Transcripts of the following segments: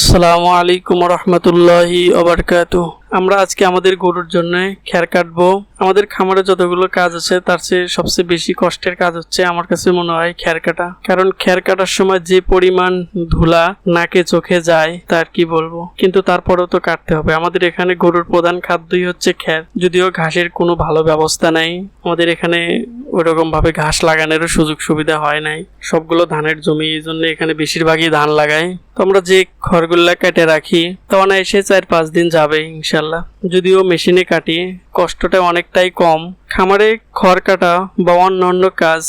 আসসালামু আলাইকুম রহমতুল্লাহি ওবরকাত আমরা আজকে আমাদের গরুর জন্য খ্যার কাটবো। আমাদের খামারে যতগুলো কাজ আছে, তার চেয়ে সবচেয়ে বেশি কষ্টের কাজ হচ্ছে আমার কাছে মনে হয় খ্যার কাটা। কারণ খ্যার কাটার সময় যে পরিমাণ ধুলা নাকে, চোখে যায়, তার কি বলব? কিন্তু তারপরেও তো কাটতে হবে। আমাদের এখানে গরুর প্রধান খাদ্যই হচ্ছে খ্যার যদিও ঘাসের কোনো ভালো ব্যবস্থা নাই। আমাদের এখানে ওইরকম ভাবে ঘাস লাগানোরও সুযোগ সুবিধা হয় নাই। সবগুলো ধানের জমি এই জন্য এখানে বেশিরভাগই ধান লাগাই তো আমরা যে খড়গুলা কেটে রাখি, তো এসে চার পাঁচ দিন যাবে ইনশাল্লাহ। যদিও মেশিনে কাটি, কষ্টটা অনেকটাই কম। খামারে খড় কাটা বা অন্য অন্য কাজ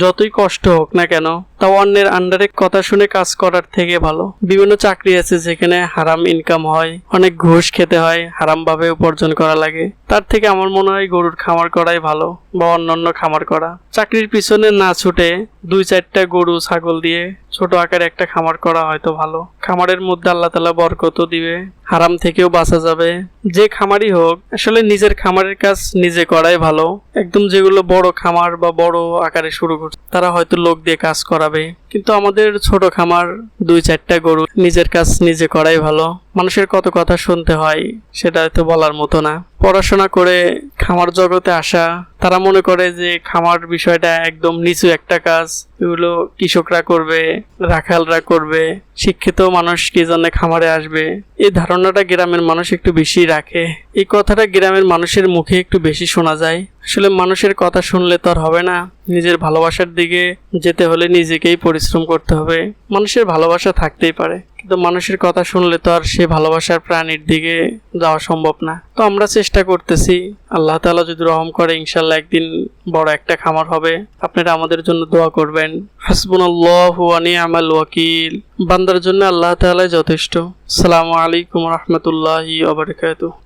যতই কষ্ট হোক না কেন তা অন্যের আন্ডারে কথা শুনে কাজ করার থেকে ভালো। বিভিন্ন চাকরি আছে যেখানে হারাম ইনকাম হয়, অনেক ঘুষ খেতে হয় হারাম ভাবে উপার্জন করা লাগে। তার থেকে আমার মনে হয় গরুর খামার করাই ভালো বা অন্যান্য খামার করা। চাকরির পিছনে না ছুটে দুই চারটা গরু, ছাগল দিয়ে ছোট আকারে একটা খামার করা হয়তো ভালো। খামারের মধ্যে আল্লাহ তালা বরকতও দিবে, হারাম থেকেও বাঁচা যাবে। যে খামারই হোক, আসলে নিজের খামারের কাজ নিজে করাই ভালো। একদম যেগুলো বড় খামার বা বড় আকারে শুরু করছে, তারা হয়তো লোক দিয়ে কাজ করাবে কিন্তু আমাদের ছোট খামার, দুই চারটা গরু, নিজের কাজ নিজে করাই ভালো। মানুষের কত কথা শুনতে হয়, সেটা তো বলার মতো না। পড়াশোনা করে খামার জগতে আসা, তারা মনে করে যে খামার বিষয়টা একদম নিচু একটা কাজ, এগুলো কৃষকরা করবে, রাখালরা করবে, শিক্ষিত মানুষ কি জন্য খামারে আসবে? এই ধারণাটা গ্রামের মানুষ একটু বেশি রাখে। এই কথাটা গ্রামের মানুষের মুখে একটু বেশি শোনা যায়। আসলে মানুষের কথা শুনলে তো আর হবে না। নিজের ভালোবাসার দিকে যেতে হলে নিজেকেই পরিশ্রম করতে হবে। মানুষের ভালোবাসা থাকতেই পারে। কিন্তু মানুষের কথা শুনলে তো আর সে ভালোবাসার প্রাণীর দিকে যাওয়া সম্ভব না। তো আমরা চেষ্টা করতেছি। আল্লাহ তাআলা যদি রহম করে ইনশাল্লাহ একদিন বড় একটা খামার হবে। আপনারা আমাদের জন্য দোয়া করবেন। হাসবুনাল্লাহু নি'মাল ওয়াকিল। বান্দার জন্য আল্লাহ তাআলাই যথেষ্ট। আসসালামু আলাইকুম রহমতুল্লাহি